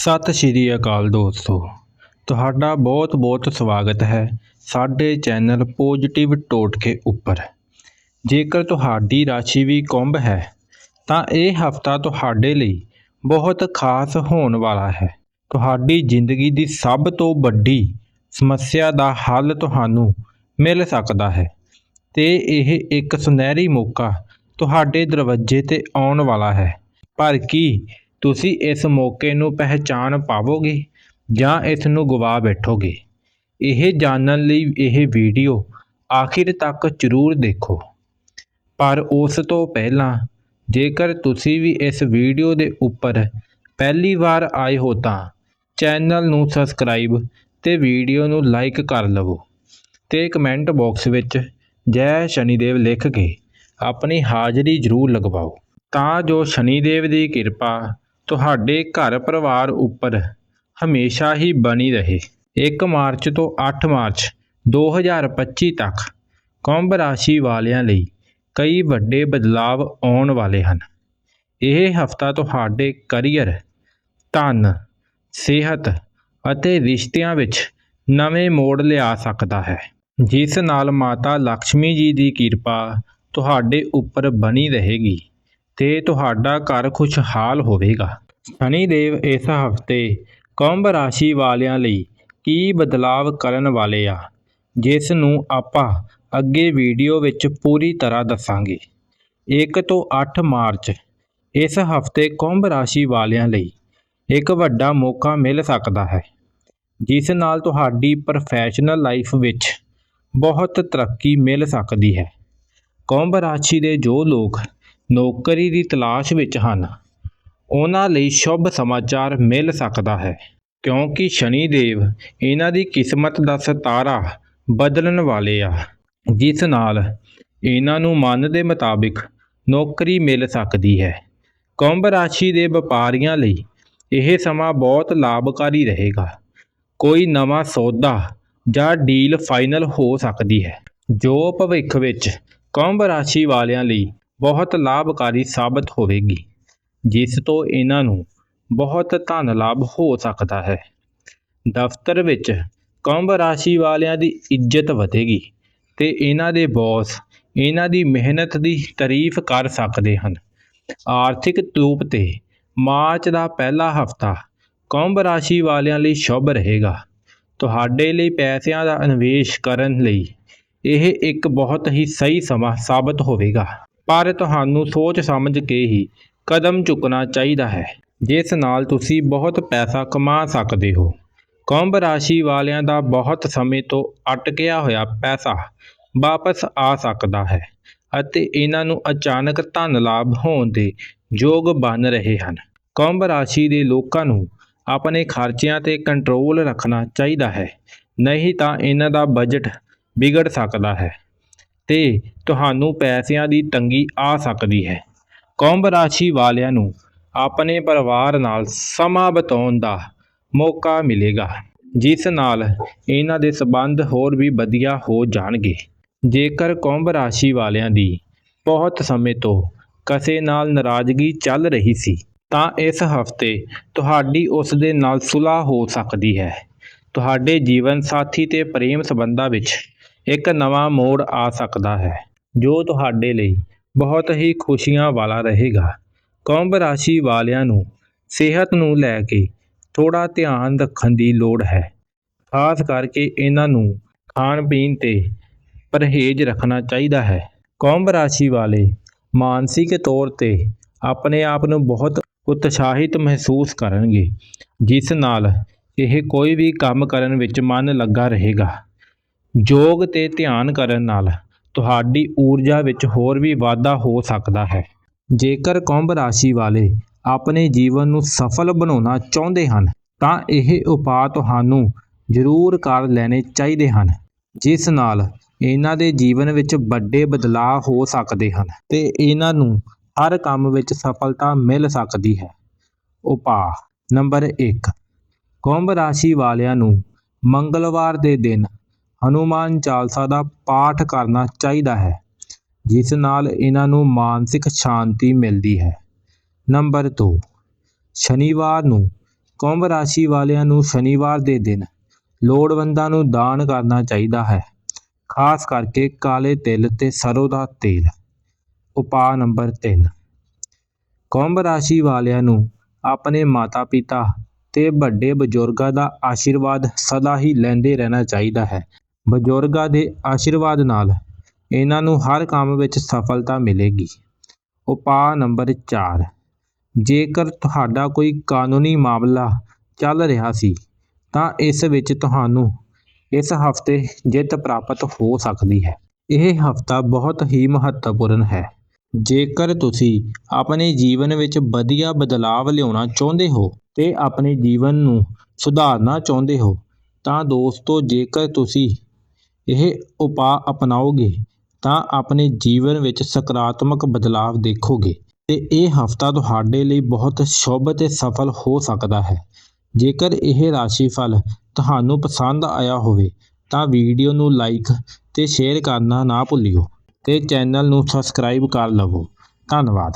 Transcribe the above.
ਸਤਿ ਸ਼੍ਰੀ ਅਕਾਲ ਦੋਸਤੋ। ਤੁਹਾਡਾ ਬਹੁਤ-ਬਹੁਤ ਸਵਾਗਤ ਹੈ ਸਾਡੇ ਚੈਨਲ ਪੋਜੀਟਿਵ ਟੋਟਕੇ ਉੱਪਰ। ਜੇਕਰ ਤੁਹਾਡੀ ਰਾਸ਼ੀ ਵੀ ਕੁੰਭ ਹੈ, ਤਾਂ ਇਹ ਹਫਤਾ ਤੁਹਾਡੇ ਲਈ ਬਹੁਤ ਖਾਸ ਹੋਣ ਵਾਲਾ ਹੈ। ਤੁਹਾਡੀ ਜ਼ਿੰਦਗੀ ਦੀ ਸਭ ਤੋਂ ਵੱਡੀ ਸਮੱਸਿਆ ਦਾ ਹੱਲ ਤੁਹਾਨੂੰ ਮਿਲ ਸਕਦਾ ਹੈ ਤੇ ਇਹ ਇੱਕ ਸੁਨਹਿਰੀ ਮੌਕਾ ਤੁਹਾਡੇ ਦਰਵਾਜ਼ੇ ਤੇ ਆਉਣ ਵਾਲਾ ਹੈ। ਪਰ ਕੀ ਤੁਸੀਂ ਇਸ ਮੌਕੇ ਨੂੰ ਪਹਿਚਾਣ ਪਾਵੋਗੇ ਜਾਂ ਇਸ ਨੂੰ ਗਵਾ ਬੈਠੋਗੇ। ਇਹ ਜਾਣਨ ਲਈ ਇਹ ਵੀਡੀਓ ਆਖਿਰ ਤੱਕ ਜ਼ਰੂਰ ਦੇਖੋ। ਪਰ ਉਸ ਤੋਂ ਪਹਿਲਾਂ, ਜੇਕਰ ਤੁਸੀਂ ਵੀ ਇਸ ਵੀਡੀਓ ਦੇ ਉੱਪਰ ਪਹਿਲੀ ਵਾਰ ਆਏ ਹੋ ਤਾਂ ਚੈਨਲ ਨੂੰ ਸਬਸਕ੍ਰਾਈਬ ਤੇ ਵੀਡੀਓ ਨੂੰ ਲਾਈਕ ਕਰ ਲਵੋ ਤੇ ਕਮੈਂਟ ਬਾਕਸ ਵਿੱਚ ਜੈ ਸ਼ਨੀਦੇਵ ਲਿਖ ਕੇ ਆਪਣੀ ਹਾਜ਼ਰੀ ਜ਼ਰੂਰ ਲਗਵਾਓ। ਤਾਂ ਜੋ ਸ਼ਨੀਦੇਵ ਦੀ ਕਿਰਪਾ ਤੁਹਾਡੇ ਘਰ ਪਰਿਵਾਰ ਉੱਪਰ ਹਮੇਸ਼ਾ ਹੀ ਬਣੀ ਰਹੇ। 1 ਮਾਰਚ ਤੋਂ 8 ਮਾਰਚ 2025 ਤੱਕ ਕੁੰਭ ਰਾਸ਼ੀ ਵਾਲਿਆਂ ਲਈ ਕਈ ਵੱਡੇ ਬਦਲਾਵ ਆਉਣ ਵਾਲੇ ਹਨ। ਇਹ ਹਫਤਾ ਤੁਹਾਡੇ ਕਰੀਅਰ, ਧਨ, ਸਿਹਤ ਅਤੇ ਰਿਸ਼ਤਿਆਂ ਵਿੱਚ ਨਵੇਂ ਮੋੜ ਲਿਆ ਸਕਦਾ ਹੈ, ਜਿਸ ਨਾਲ ਮਾਤਾ ਲక్ష్ਮੀ ਜੀ ਦੀ ਕਿਰਪਾ ਤੁਹਾਡੇ ਉੱਪਰ ਬਣੀ ਰਹੇਗੀ ਤੇ ਤੁਹਾਡਾ ਘਰ ਖੁਸ਼ਹਾਲ ਹੋਵੇਗਾ। ਸ਼ਨੀਦੇਵ ਇਸ ਹਫ਼ਤੇ ਕੁੰਭ ਰਾਸ਼ੀ ਵਾਲਿਆਂ ਲਈ ਕੀ ਬਦਲਾਵ ਕਰਨ ਵਾਲੇ ਆ, ਜਿਸ ਨੂੰ ਆਪਾਂ ਅੱਗੇ ਵੀਡੀਓ ਵਿੱਚ ਪੂਰੀ ਤਰ੍ਹਾਂ ਦੱਸਾਂਗੇ। 1 ਤੋਂ 8 ਮਾਰਚ, ਇਸ ਹਫ਼ਤੇ ਕੁੰਭ ਰਾਸ਼ੀ ਵਾਲਿਆਂ ਲਈ ਇੱਕ ਵੱਡਾ ਮੌਕਾ ਮਿਲ ਸਕਦਾ ਹੈ, ਜਿਸ ਨਾਲ ਤੁਹਾਡੀ ਪ੍ਰੋਫੈਸ਼ਨਲ ਲਾਈਫ ਵਿੱਚ ਬਹੁਤ ਤਰੱਕੀ ਮਿਲ ਸਕਦੀ ਹੈ। ਕੁੰਭ ਰਾਸ਼ੀ ਦੇ ਜੋ ਲੋਕ ਨੌਕਰੀ ਦੀ ਤਲਾਸ਼ ਵਿੱਚ ਹਨ ਉਹਨਾਂ ਲਈ ਸ਼ੁਭ ਸਮਾਚਾਰ ਮਿਲ ਸਕਦਾ ਹੈ, ਕਿਉਂਕਿ ਸ਼ਨੀ ਦੇਵ ਇਹਨਾਂ ਦੀ ਕਿਸਮਤ ਦਾ ਸਿਤਾਰਾ ਬਦਲਣ ਵਾਲੇ ਆ, ਜਿਸ ਨਾਲ ਇਹਨਾਂ ਨੂੰ ਮਨ ਦੇ ਮੁਤਾਬਿਕ ਨੌਕਰੀ ਮਿਲ ਸਕਦੀ ਹੈ। ਕੁੰਭ ਰਾਸ਼ੀ ਦੇ ਵਪਾਰੀਆਂ ਲਈ ਇਹ ਸਮਾਂ ਬਹੁਤ ਲਾਭਕਾਰੀ ਰਹੇਗਾ। ਕੋਈ ਨਵਾਂ ਸੌਦਾ ਜਾਂ ਡੀਲ ਫਾਈਨਲ ਹੋ ਸਕਦੀ ਹੈ, ਜੋ ਭਵਿੱਖ ਵਿੱਚ ਕੁੰਭ ਰਾਸ਼ੀ ਵਾਲਿਆਂ ਲਈ ਬਹੁਤ ਲਾਭਕਾਰੀ ਸਾਬਤ ਹੋਵੇਗੀ। ਜਿਸ ਤੋਂ ਇਹਨਾਂ ਨੂੰ ਬਹੁਤ ਧਨ ਲਾਭ ਹੋ ਸਕਦਾ ਹੈ। ਦਫ਼ਤਰ ਵਿੱਚ ਕੁੰਭ ਰਾਸ਼ੀ ਵਾਲਿਆਂ ਦੀ ਇੱਜ਼ਤ ਵਧੇਗੀ ਤੇ ਇਹਨਾਂ ਦੇ ਬੌਸ ਇਹਨਾਂ ਦੀ ਮਿਹਨਤ ਦੀ ਤਾਰੀਫ ਕਰ ਸਕਦੇ ਹਨ। ਆਰਥਿਕ ਰੂਪ ਤੇ ਮਾਰਚ ਦਾ ਪਹਿਲਾ ਹਫਤਾ ਕੁੰਭ ਰਾਸ਼ੀ ਵਾਲਿਆਂ ਲਈ ਸ਼ੁਭ ਰਹੇਗਾ। ਤੁਹਾਡੇ ਲਈ ਪੈਸਿਆਂ ਦਾ ਨਿਵੇਸ਼ ਕਰਨ ਲਈ ਇਹ ਇੱਕ ਬਹੁਤ ਹੀ ਸਹੀ ਸਮਾਂ ਸਾਬਤ ਹੋਵੇਗਾ। ਪਰ ਤੁਹਾਨੂੰ ਸੋਚ ਸਮਝ ਕੇ ਹੀ ਕਦਮ ਚੁੱਕਣਾ ਚਾਹੀਦਾ ਹੈ। ਜਿਸ ਨਾਲ ਤੁਸੀਂ ਬਹੁਤ ਪੈਸਾ ਕਮਾ ਸਕਦੇ ਹੋ। ਕੁੰਭ ਰਾਸ਼ੀ ਵਾਲਿਆਂ ਦਾ ਬਹੁਤ ਸਮੇਂ ਤੋਂ ਅਟਕਿਆ ਹੋਇਆ ਪੈਸਾ ਵਾਪਸ ਆ ਸਕਦਾ ਹੈ ਅਤੇ ਇਹਨਾਂ ਨੂੰ ਅਚਾਨਕ ਧਨ ਲਾਭ ਹੋਣ ਦੇ ਯੋਗ ਬਣ ਰਹੇ ਹਨ। ਕੁੰਭ ਰਾਸ਼ੀ ਦੇ ਲੋਕਾਂ ਨੂੰ ਆਪਣੇ ਖਰਚਿਆਂ ਤੇ ਕੰਟਰੋਲ ਰੱਖਣਾ ਚਾਹੀਦਾ ਹੈ। ਨਹੀਂ ਤਾਂ ਇਹਨਾਂ ਦਾ ਬਜਟ ਵਿਗੜ ਸਕਦਾ ਹੈ ਤੇ ਤੁਹਾਨੂੰ ਪੈਸਿਆਂ ਦੀ ਤੰਗੀ ਆ ਸਕਦੀ ਹੈ। ਕੁੰਭ ਰਾਸ਼ੀ ਵਾਲਿਆਂ ਨੂੰ ਆਪਣੇ ਪਰਿਵਾਰ ਨਾਲ ਸਮਾਂ ਬਿਤਾਉਣ ਦਾ ਮੌਕਾ ਮਿਲੇਗਾ, ਜਿਸ ਨਾਲ ਇਹਨਾਂ ਦੇ ਸਬੰਧ ਹੋਰ ਵੀ ਵਧੀਆ ਹੋ ਜਾਣਗੇ। ਜੇਕਰ ਕੁੰਭ ਰਾਸ਼ੀ ਵਾਲਿਆਂ ਦੀ ਬਹੁਤ ਸਮੇਂ ਤੋਂ ਕਿਸੇ ਨਾਲ ਨਾਰਾਜ਼ਗੀ ਚੱਲ ਰਹੀ ਸੀ, ਤਾਂ ਇਸ ਹਫ਼ਤੇ ਤੁਹਾਡੀ ਉਸ ਦੇ ਨਾਲ ਸੁਲ੍ਹਾ ਹੋ ਸਕਦੀ ਹੈ। ਤੁਹਾਡੇ ਜੀਵਨ ਸਾਥੀ ਤੇ ਪ੍ਰੇਮ ਸੰਬੰਧਾਂ ਵਿੱਚ ਇੱਕ ਨਵਾਂ ਮੋੜ ਆ ਸਕਦਾ ਹੈ, ਜੋ ਤੁਹਾਡੇ ਲਈ ਬਹੁਤ ਹੀ ਖੁਸ਼ੀਆਂ ਵਾਲਾ ਰਹੇਗਾ। ਕੁੰਭ ਰਾਸ਼ੀ ਵਾਲਿਆਂ ਨੂੰ ਸਿਹਤ ਨੂੰ ਲੈ ਕੇ ਥੋੜਾ ਧਿਆਨ ਰੱਖਣ ਦੀ ਲੋੜ ਹੈ। ਖਾਸ ਕਰਕੇ ਇਹਨਾਂ ਨੂੰ ਖਾਣ ਪੀਣ ਤੇ ਪਰਹੇਜ਼ ਰੱਖਣਾ ਚਾਹੀਦਾ ਹੈ। ਕੁੰਭ ਰਾਸ਼ੀ ਵਾਲੇ ਮਾਨਸਿਕ ਤੌਰ ਤੇ ਆਪਣੇ ਆਪ ਨੂੰ ਬਹੁਤ ਉਤਸ਼ਾਹਿਤ ਮਹਿਸੂਸ ਕਰਨਗੇ, ਜਿਸ ਨਾਲ ਇਹ ਕੋਈ ਵੀ ਕੰਮ ਕਰਨ ਵਿੱਚ ਮਨ ਲੱਗਾ ਰਹੇਗਾ। ਯੋਗ ਤੇ ਧਿਆਨ ਕਰਨ ਨਾਲ ਤੁਹਾਡੀ ਊਰਜਾ ਵਿੱਚ ਹੋਰ ਵੀ ਵਾਧਾ ਹੋ ਸਕਦਾ ਹੈ। ਜੇਕਰ ਕੁੰਭ ਰਾਸ਼ੀ ਵਾਲੇ ਆਪਣੇ ਜੀਵਨ ਨੂੰ ਸਫਲ ਬਣਾਉਣਾ ਚਾਹੁੰਦੇ ਹਨ, ਤਾਂ ਇਹ ਉਪਾਅ ਤੁਹਾਨੂੰ ਜ਼ਰੂਰ ਕਰ ਲੈਣੇ ਚਾਹੀਦੇ ਹਨ, ਜਿਸ ਨਾਲ ਇਹਨਾਂ ਦੇ ਜੀਵਨ ਵਿੱਚ ਵੱਡੇ ਬਦਲਾਅ ਹੋ ਸਕਦੇ ਹਨ ਤੇ ਇਹਨਾਂ ਨੂੰ ਹਰ ਕੰਮ ਵਿੱਚ ਸਫਲਤਾ ਮਿਲ ਸਕਦੀ ਹੈ। ਉਪਾਅ ਨੰਬਰ 1 ਕੁੰਭ ਰਾਸ਼ੀ ਵਾਲਿਆਂ ਨੂੰ ਮੰਗਲਵਾਰ ਦੇ ਦਿਨ ਹਨੂਮਾਨ ਚਾਲਸਾ ਦਾ ਪਾਠ ਕਰਨਾ ਚਾਹੀਦਾ ਹੈ, ਜਿਸ ਨਾਲ ਇਹਨਾਂ ਨੂੰ ਮਾਨਸਿਕ ਸ਼ਾਂਤੀ ਮਿਲਦੀ ਹੈ। ਨੰਬਰ 2 ਸ਼ਨੀਵਾਰ ਨੂੰ ਕੁੰਭ ਰਾਸ਼ੀ ਵਾਲਿਆਂ ਨੂੰ ਸ਼ਨੀਵਾਰ ਦੇ ਦਿਨ ਲੋੜਵੰਦਾਂ ਨੂੰ ਦਾਨ ਕਰਨਾ ਚਾਹੀਦਾ ਹੈ, ਖਾਸ ਕਰਕੇ ਕਾਲੇ ਤਿਲ ਤੇ ਸਰੋਂ ਦਾ ਤੇਲ। ਉਪਾਅ ਨੰਬਰ 3 ਕੁੰਭ ਰਾਸ਼ੀ ਵਾਲਿਆਂ ਨੂੰ ਆਪਣੇ ਮਾਤਾ ਪਿਤਾ ਤੇ ਵੱਡੇ ਬਜ਼ੁਰਗਾਂ ਦਾ ਆਸ਼ੀਰਵਾਦ ਸਦਾ ਹੀ ਲੈਂਦੇ ਰਹਿਣਾ ਚਾਹੀਦਾ ਹੈ। ਬਜ਼ੁਰਗਾਂ ਦੇ ਆਸ਼ੀਰਵਾਦ ਨਾਲ ਇਹਨਾਂ ਨੂੰ ਹਰ ਕੰਮ ਵਿੱਚ ਸਫਲਤਾ ਮਿਲੇਗੀ। ਉਪਾਅ ਨੰਬਰ 4 ਜੇਕਰ ਤੁਹਾਡਾ ਕੋਈ ਕਾਨੂੰਨੀ ਮਾਮਲਾ ਚੱਲ ਰਿਹਾ ਸੀ, ਤਾਂ ਇਸ ਵਿੱਚ ਤੁਹਾਨੂੰ ਇਸ ਹਫ਼ਤੇ ਜਿੱਤ ਪ੍ਰਾਪਤ ਹੋ ਸਕਦੀ ਹੈ। ਇਹ ਹਫਤਾ ਬਹੁਤ ਹੀ ਮਹੱਤਵਪੂਰਨ ਹੈ। ਜੇਕਰ ਤੁਸੀਂ ਆਪਣੇ ਜੀਵਨ ਵਿੱਚ ਵਧੀਆ ਬਦਲਾਵ ਲਿਆਉਣਾ ਚਾਹੁੰਦੇ ਹੋ ਤੇ ਆਪਣੇ ਜੀਵਨ ਨੂੰ ਸੁਧਾਰਨਾ ਚਾਹੁੰਦੇ ਹੋ, ਤਾਂ ਦੋਸਤੋ, ਜੇਕਰ ਤੁਸੀਂ ਇਹ ਉਪਾਅ ਅਪਣਾਓਗੇ ਤਾਂ ਆਪਣੇ ਜੀਵਨ ਵਿੱਚ ਸਕਾਰਾਤਮਕ ਬਦਲਾਵ ਦੇਖੋਗੇ ਤੇ ਇਹ ਹਫਤਾ ਤੁਹਾਡੇ ਲਈ ਬਹੁਤ ਸ਼ੁਭ ਤੇ ਸਫਲ ਹੋ ਸਕਦਾ ਹੈ। ਜੇਕਰ ਇਹ ਰਾਸ਼ੀ ਫਲ ਤੁਹਾਨੂੰ ਪਸੰਦ ਆਇਆ ਹੋਵੇ ਤਾਂ ਵੀਡੀਓ ਨੂੰ ਲਾਈਕ ਤੇ ਸ਼ੇਅਰ ਕਰਨਾ ਨਾ ਭੁੱਲਿਓ ਤੇ ਚੈਨਲ ਨੂੰ ਸਬਸਕ੍ਰਾਈਬ ਕਰ ਲਵੋ। ਧੰਨਵਾਦ।